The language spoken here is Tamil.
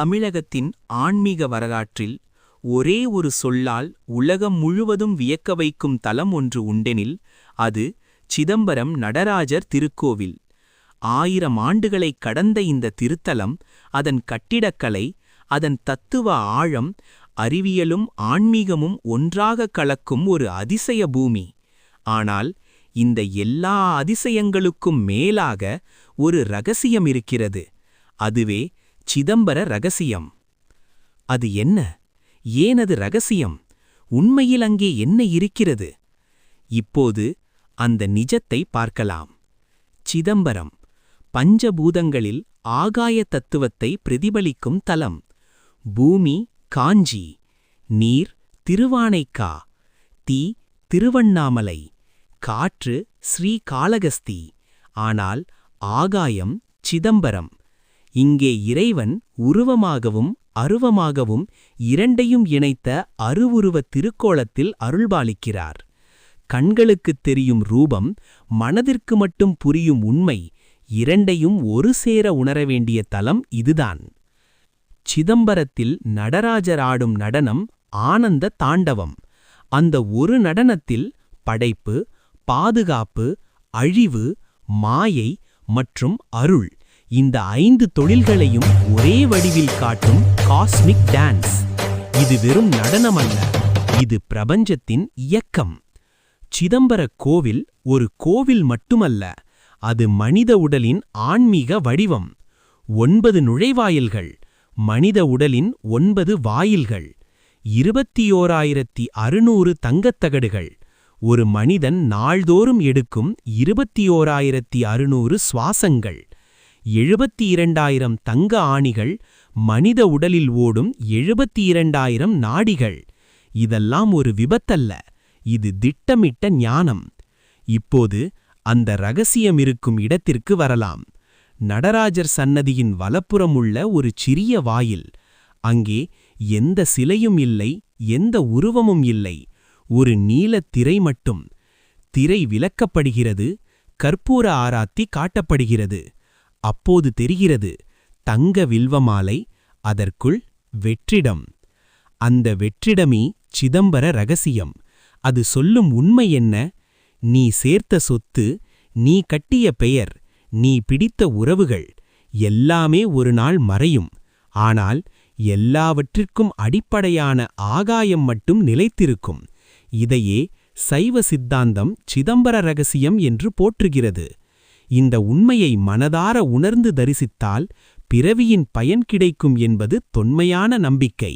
தமிழகத்தின் ஆன்மீக வரலாற்றில் ஒரே ஒரு சொல்லால் உலகம் முழுவதும் வியக்க வைக்கும் தலம் ஒன்று உண்டெனில் அது சிதம்பரம் நடராஜர் திருக்கோவில். ஆயிரம் ஆண்டுகளைக் கடந்த இந்த திருத்தலம் அதன் கட்டிடக்கலை அதன் தத்துவ ஆழம் அறிவியலும் ஆன்மீகமும் ஒன்றாக கலக்கும் ஒரு அதிசய பூமி. ஆனால் இந்த எல்லா அதிசயங்களுக்கும் மேலாக ஒரு ரகசியம் இருக்கிறது. அதுவே சிதம்பர ரகசியம். அது என்ன? ஏன் அது ரகசியம்? உண்மையில் அங்கே என்ன இருக்கிறது? இப்போது அந்த நிஜத்தை பார்க்கலாம். சிதம்பரம் பஞ்சபூதங்களில் ஆகாய தத்துவத்தை பிரதிபலிக்கும் தலம். பூமி காஞ்சி. நீர் திருவானைக்கா. தீ திருவண்ணாமலை. காற்று ஸ்ரீகாளகஸ்தி ஆனால் ஆகாயம் சிதம்பரம். இங்கே இறைவன் உருவமாகவும் அருவமாகவும் இரண்டையும் இணைத்த அருவுருவத் திருக்கோலத்தில் அருள்பாலிக்கிறார். கண்களுக்குத் தெரியும் ரூபம் மனதிற்கு மட்டும் புரியும் உண்மை இரண்டையும் ஒரு சேர உணர வேண்டிய தலம் இதுதான். சிதம்பரத்தில் நடராஜர் ஆடும் நடனம் ஆனந்த தாண்டவம். அந்த ஒரு நடனத்தில் படைப்பு பாதுகாப்பு அழிவு மாயை மற்றும் அருள் இந்த ஐந்து தொழில்களையும் ஒரே வடிவில் காட்டும் காஸ்மிக் டான்ஸ் இது வெறும் நடனமல்ல இது பிரபஞ்சத்தின் இயக்கம். சிதம்பர கோவில் ஒரு கோவில் மட்டுமல்ல அது மனித உடலின் ஆன்மீக வடிவம். ஒன்பது நுழைவாயில்கள் மனித உடலின் ஒன்பது வாயில்கள். இருபத்தியோராயிரத்தி அறுநூறு தங்கத்தகடுகள் ஒரு மனிதன் நாள்தோறும் எடுக்கும் இருபத்தியோராயிரத்தி அறுநூறு சுவாசங்கள். எழுபத்தி இரண்டாயிரம் தங்க ஆணிகள் மனித உடலில் ஓடும் எழுபத்தி இரண்டாயிரம் நாடிகள். இதெல்லாம் ஒரு விபத்தல்ல இது திட்டமிட்ட ஞானம். இப்போது அந்த ரகசியம் இருக்கும் இடத்திற்கு வரலாம். நடராஜர் சன்னதியின் வலப்புறம் உள்ள ஒரு சிறிய வாயில். அங்கே எந்த சிலையும் இல்லை எந்த உருவமும் இல்லை. ஒரு நீலத் திரை மட்டும். திரை விலக்கப்படுகிறது கற்பூர ஆராத்தி காட்டப்படுகிறது. அப்போது தெரிகிறது தங்க வில்வமாலை அதற்குள் வெற்றிடம். அந்த வெற்றிடமே சிதம்பர ரகசியம். அது சொல்லும் உண்மை என்ன? நீ சேர்த்த சொத்து நீ கட்டிய பெயர் நீ பிடித்த உறவுகள் எல்லாமே ஒரு நாள் மறையும். ஆனால் எல்லாவற்றிற்கும் அடிப்படையான ஆகாயம் மட்டும் நிலைத்திருக்கும். இதையே சைவ சித்தாந்தம் சிதம்பர ரகசியம் என்று போற்றுகிறது. இந்த உண்மையை மனதார உணர்ந்து தரிசித்தால் பிறவியின் பயன் கிடைக்கும் என்பது தொன்மையான நம்பிக்கை.